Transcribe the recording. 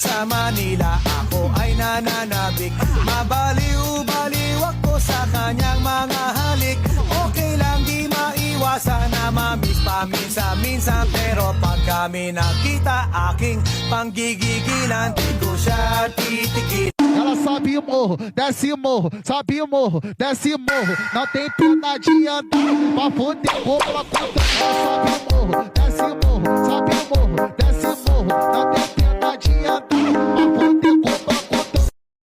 Sa Manila ako ay nananabik. Mabaliw-baliw ako sa kanyang mga halik. Okay lang di maiwasan na mamis paminsan-minsan Pero pag kami nakita aking panggigigilan Di ko siya titigil. Ela sobe o morro, desce o morro, sobe o morro, desce o morro. Não tem pena de andar, pra foder roupa contra ela sobe o morro,